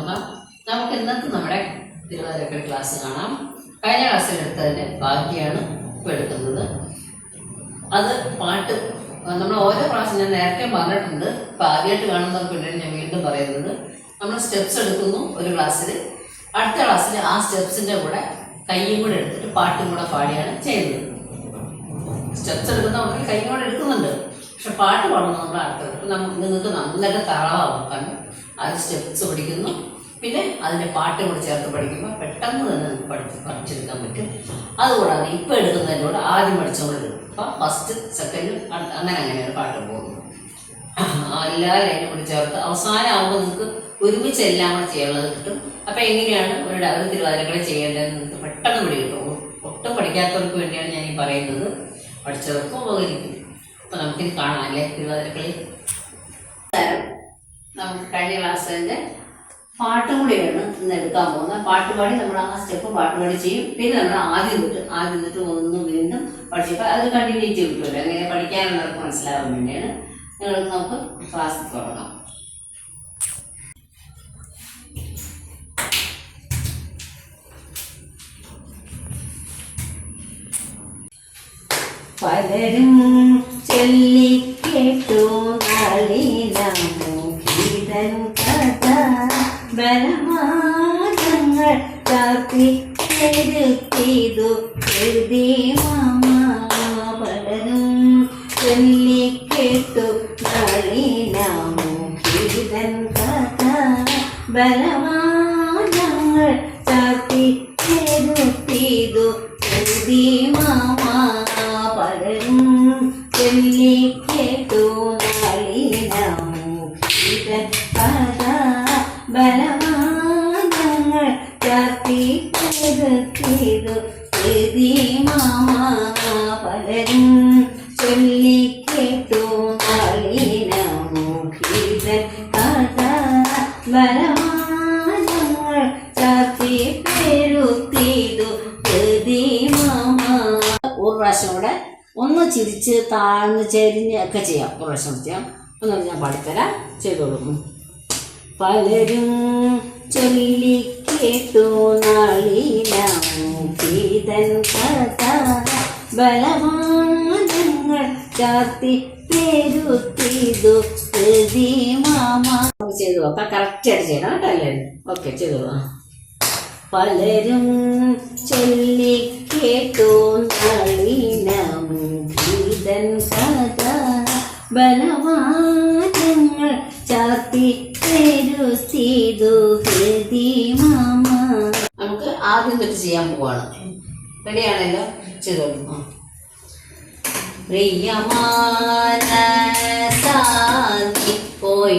നോക്കാം നമുക്ക് ഇന്നത്തെ നമ്മുടെ തിരുവനന്തപുരം ക്ലാസ് കാണാം. കഴിഞ്ഞ ക്ലാസ്സിൽ എടുത്തതിന്റെ ബാക്കിയാണ് ഇപ്പോൾ എടുക്കുന്നത്. അത് പാട്ട് നമ്മൾ ഓരോ പ്രാവശ്യം ഞാൻ നേരത്തെ പറഞ്ഞിട്ടുണ്ട്. ഇപ്പം ആദ്യമായിട്ട് കാണുന്നവർക്ക് വേണ്ടിയാണ് ഞാൻ വീണ്ടും പറയുന്നത്. നമ്മൾ സ്റ്റെപ്സ് എടുക്കുന്നു ഒരു ക്ലാസ്സിൽ അടുത്ത ക്ലാസ്സിൽ ആ സ്റ്റെപ്സിന്റെ കൂടെ കൈയും കൂടെ എടുത്തിട്ട് പാട്ടും കൂടെ പാടിയാണ് ചെയ്യുന്നത്. സ്റ്റെപ്സ് എടുക്കുന്ന നമുക്ക് കൈയും കൂടെ എടുക്കുന്നുണ്ട്. പക്ഷെ പാട്ട് പാടുന്ന നമ്മൾ അടുത്ത ഇപ്പം നമുക്ക് നിങ്ങൾക്ക് നന്നായിട്ട് താളമാവും കാരണം അത് സ്റ്റെപ്സ് പഠിക്കുന്നു പിന്നെ അതിന്റെ പാട്ട് കൂടെ ചേർത്ത് പഠിക്കുമ്പോൾ പെട്ടെന്ന് തന്നെ നമുക്ക് പഠിച്ച് പഠിച്ചെടുക്കാൻ പറ്റും. അതുകൂടാതെ ഇപ്പോൾ എടുക്കുന്നതിനോട് ആദ്യം എടുക്കും. അപ്പം ഫസ്റ്റ് സെക്കൻഡ് അങ്ങനെ അങ്ങനെയാണ് പാട്ട് പോകുന്നത് എല്ലാ ലൈനും കൂടി ചേർത്ത് അവസാനമാകുമ്പോൾ നിങ്ങൾക്ക് ഒരുമിച്ച് എല്ലാം കൂടെ ചെയ്യാനുള്ളത് കിട്ടും. അപ്പം എങ്ങനെയാണ് ഒരു ഒരു തിരുവാതിരക്കളി ചെയ്യേണ്ടതെന്ന് നിങ്ങൾക്ക് പെട്ടെന്ന് പിടി കിട്ടും ഒട്ടും പഠിക്കാത്തവർക്ക് വേണ്ടിയാണ് ഞാൻ ഈ പറയുന്നത്. പഠിച്ചവർക്കും ഉപകരിക്കും. അപ്പം നമുക്കിത് കാണാം അല്ലേ തിരുവാതിരക്കളി? നമുക്ക് കഴിഞ്ഞ ക്ലാസ്സിന്റെ പാട്ടും കൂടിയാണ് ഇന്ന് എടുക്കാൻ പോകുന്നത്. പാട്ടുപാടി നമ്മൾ ആ സ്റ്റെപ്പ് പാട്ടുപാടി ചെയ്യും. പിന്നെ നമ്മൾ ആദ്യം തൊട്ട് ആദ്യം തൊട്ട് ഒന്ന് വീണ്ടും പഠിച്ചപ്പോൾ അത് കണ്ടിന്യൂറ്റി കിട്ടുമല്ലോ അങ്ങനെ പഠിക്കാനുള്ളവർക്ക് മനസ്സിലാവാൻ വേണ്ടിയാണ്. നിങ്ങൾ നമുക്ക് ക്ലാസ് തുടങ്ങാം. പലരും ചൊല്ലിക്കേട്ടു നളിനമുഖിതൻ കഥ ബലമാനങ്ങൾ കാത്തി എഴുത്തിതു എഴുതി ചൊല്ലി കേട്ടു ചൊല്ലിക്കേട്ടു നളിനമുഖിതൻ കഥ. ബലമാനങ്ങൾ ബലമാനങ്ങൾ ചാത്തി ഒന്ന് ചിരിച്ച് താഴ്ന്ന് ചെരിഞ്ഞ് ഒക്കെ ചെയ്യാം. ഒരു പ്രാവശ്യം ചെയ്യാം. ഒന്നും ഞാൻ പാടിത്തരാം. കൊടുക്കും. പലരും ചൊല്ലി കേട്ടു കഥ ബലമാനങ്ങൾ ചാത്തി മാമ ചെയ്ത് നോക്കാം. കറക്റ്റായിട്ട് ചെയ്യണം കേട്ടോ എല്ലാവരും. ഓക്കെ ചെയ്തോളൂ ആ. പലരും ചൊല്ലിക്കേട്ടു നളിനമുഖിതൻ കഥ. ബലവാനങ്ങൾ ചാത്തി മാമ. നമുക്ക് ആദ്യം തൊട്ട് ചെയ്യാൻ പോവാണ്. റെഡിയാണല്ലോ ചെയ്തോളൂ പ്രിയമാന പ്രിയമാനസാന്തി പോയി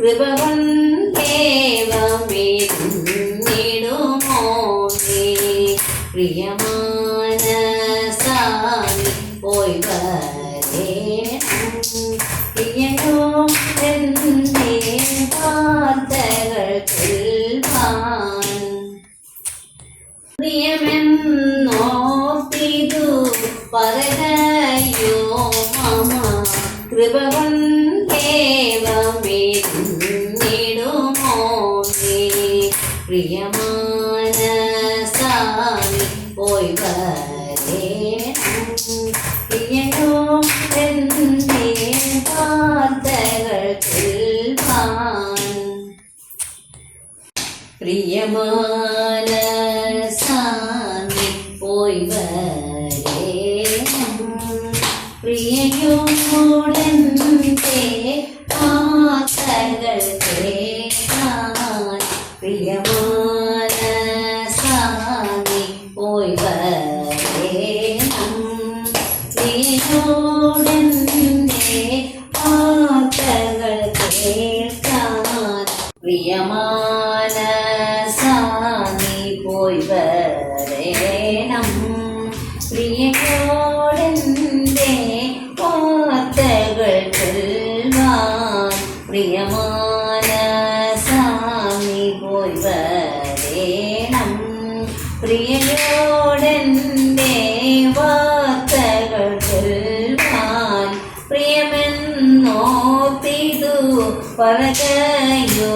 കൃപവൻ ദേവമേടുമോ നീ പ്രിയമാന സാനി പോയി വരേണം പ്രിയനോ എന്റെ വാർത്തകൾ ചൊൽവാൻ പ്രിയമെന്നോർത്തിതു പറയോ പ്രിയമാന സാമി പോയി വരേണം. പ്രിയയോടന്റെ വാർത്തകൾ കേൾക്കാൻ പ്രിയമാന പ്രിയയോടന്റെ വാർത്തകൾ ചൊല്ലുവാൻ പ്രിയമാന മീരും പോയി വരേണം. പ്രിയയോടന്റെ വാർത്തകൾ ചൊല്ലുവാൻ പ്രിയമെന്നോർത്തിതു പറകയോ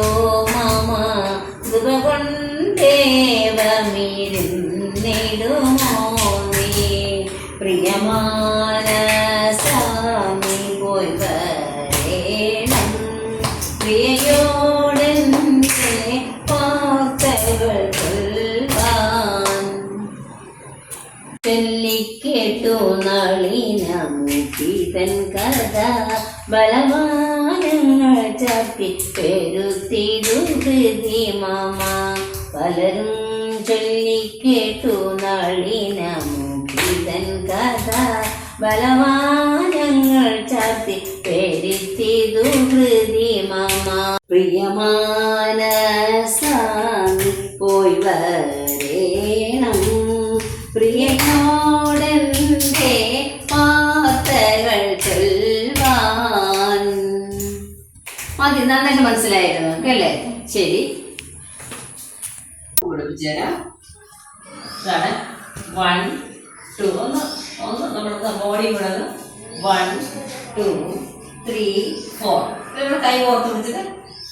മമ. സുഖകൊണ്ടേവമിരുന്നിടുമോ നീ പ്രിയമാന സ്വാമി പോയി വരേണം പ്രിയയോടെന്റെ വാർത്തകൾ ചൊല്ലിക്കേട്ടു നളിനീതൻ കഥ ബലവാനങ്ങൾ ചാത്തി പെരുത്തിടു ഹൃതി മമ. പലരും ചൊല്ലിക്കേട്ടു നളിനമുഖിതൻ കഥ ബലവാനങ്ങൾ ചാർത്തി പേരിത്തിതു ഹൃതി മമ. പ്രിയമാന സ്വാമി പോയി വരേണം. പ്രിയനോടെന്റെ വാർത്തകൾ ചൊൽവാൻ മതി നന്നായിട്ട് മനസ്സിലായിരുന്നു അല്ലേ? ശരി. പഠിപ്പിച്ചു തരാം ഇതാണ് വൺ ടു ഒന്ന് ഒന്ന് നമ്മുടെ ബോഡി കൂടെ വൺ ടു ത്രീ ഫോർ നമ്മുടെ കൈ ഓർത്ത് പിടിച്ചിട്ട്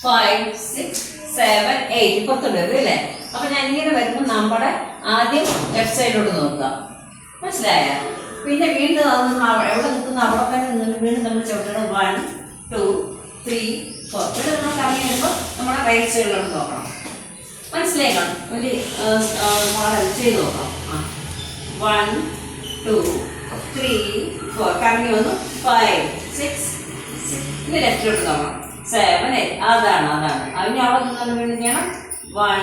ഫൈവ് സിക്സ് സെവൻ എയ്റ്റ് പുറത്തുണ്ട് അല്ലേ? അപ്പൊ ഞാൻ ഇങ്ങനെ വരുമ്പോൾ നമ്മുടെ ആദ്യം ലെഫ്റ്റ് സൈഡിലോട്ട് നോക്കുക. മനസ്സിലായ? പിന്നെ വീണ്ടും അത് നമ്മൾ എവിടെ നിൽക്കുന്ന അവിടെ തന്നെ നിന്ന് വീണ്ടും നമ്മൾ ചവിട്ടണം വൺ ടു ത്രീ ഫോർ ഇവിടെ നമ്മൾ കറങ്ങി വരുമ്പോൾ നമ്മുടെ റൈറ്റ് സൈഡിലോട്ട് നോക്കണം. മനസ്സിലായി? കാണും വലിയ ചെയ്ത് നോക്കാം. ആ വൺ ടു ത്രീ ഫോർ കറങ്ങി വന്നു. ഫൈവ് സിക്സ് ഇനി ലെഫ്റ്റിലോട്ട് നോക്കണം സെവൻ എയ്റ്റ് അതാണ് അതാണ്. അതിന് അവിടെ നിന്നാണ് വീണ്ടും ചെയ്യണം. One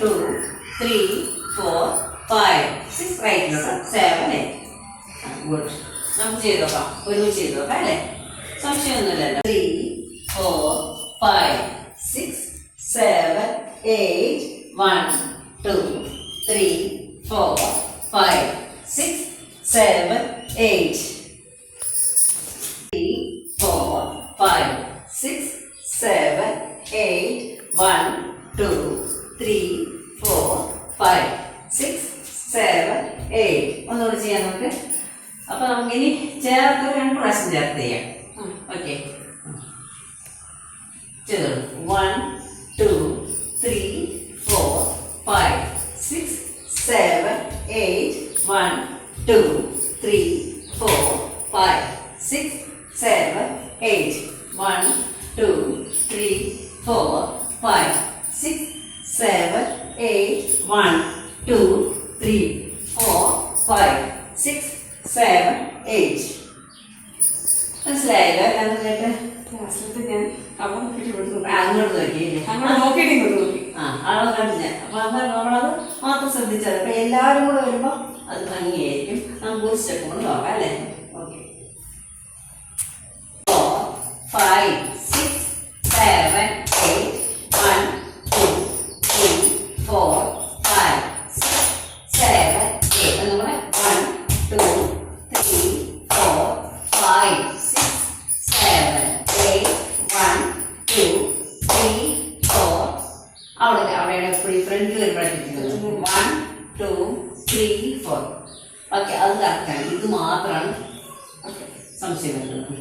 two three four five six റൈറ്റിലോട്ട് seven eight good നമുക്ക് ചെയ്ത് നോക്കാം. ഒരുമിച്ച് ചെയ്ത് നോക്കാം അല്ലേ? സംശയമൊന്നുമില്ലല്ലോ. Three four five six seven eight one two three four five six, seven, eight. Three, four, five, six, seven, eight. One, two, three, four, five, six, seven, eight. ഒന്നുകൂടി ചെയ്യാം നമുക്ക് അപ്പൊ നമുക്കിനി ചേർത്ത് രണ്ട് പ്രാവശ്യം ചേർത്ത് ചെയ്യാം ഓക്കെ ചെയ്തോളൂ one two three four five six seven eight one two three four five six seven eight one two three four five six seven eight one two three four five six seven eight മനസ്സിലായല്ലോ എല്ലാം കേട്ട് ക്ലാസ്സിലത്തെ ഞാൻ അപ്പം നോക്കിയിട്ട് നോക്കി. ആ, അങ്ങോട്ട് നോക്കിയില്ലേ അങ്ങോട്ട് നോക്കിയിട്ട് ഇങ്ങോട്ട് നോക്കി. ആ അളവ് കണ്ടില്ല. അപ്പം നമ്മളത് മാത്രം ശ്രദ്ധിച്ചത് അപ്പം എല്ലാവരും കൂടെ വരുമ്പോ അത് ഭംഗിയായിരിക്കും. നമുക്ക് ഒരു സ്റ്റെപ്പ് കൊണ്ട് നോക്കാം അല്ലേ? Okay four five six seven eight one two three four five six seven eight നമ്മുടെ one two three four five six seven eight one two three four അവിടെ അവിടെയാണ് ഫ്രീ ഫ്രണ്ടിൽ വരുമ്പോഴത്തേക്ക് one two three four okay അത് കറക്റ്റാണ്. ഇത് മാത്രമാണ്. സംശയം വരുന്നത്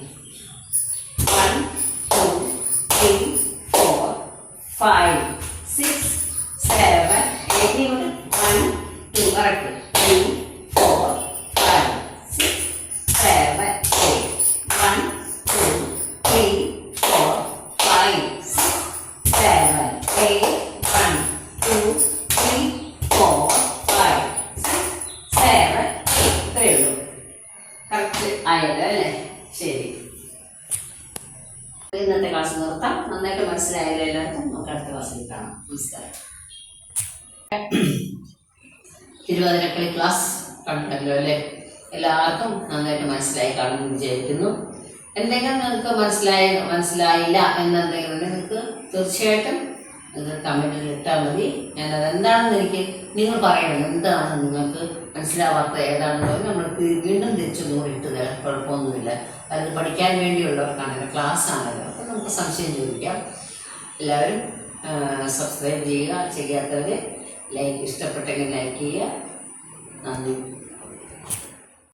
one two three four five six seven eight one two correct three four five six ആയല്ലോ അല്ലേ ശരി ഇന്നത്തെ നന്നായിട്ട് മനസ്സിലായാലും എല്ലാവർക്കും. നമുക്ക് അടുത്ത ക്ലാസ്സിൽ കാണാം. നമസ്കാരം. തിരുവാതിരക്കളി ക്ലാസ് കണ്ടല്ലോ അല്ലേ? എല്ലാവർക്കും നന്നായിട്ട് മനസ്സിലായി കാണുമെന്ന് വിചാരിക്കുന്നു. എന്തെങ്കിലും നിങ്ങൾക്ക് മനസ്സിലായ മനസ്സിലായില്ല എന്നുണ്ടെങ്കിൽ നിങ്ങൾക്ക് തീർച്ചയായിട്ടും നിങ്ങൾ കമന്റിൽ ഇട്ടാൽ മതി. ഞാനത് എന്താണെന്ന് എനിക്ക് നിങ്ങൾ പറയണം. എന്താണ് നിങ്ങൾക്ക് മനസ്സിലാവാത്ത ഏതാണെന്നോ നമ്മൾ വീണ്ടും തിരിച്ചു നൂറിട്ട് തരാം. കുഴപ്പമൊന്നുമില്ല. അത് പഠിക്കാൻ വേണ്ടിയുള്ളവർക്കാണല്ലോ. ക്ലാസ് ആണല്ലോ നമുക്ക് സംശയം ചോദിക്കാം. എല്ലാവരും സബ്സ്ക്രൈബ് ചെയ്യുക ചെയ്യാത്തവർ ലൈക്ക് ഇഷ്ടപ്പെട്ടെങ്കിൽ ലൈക്ക് ചെയ്യുക. നന്ദി.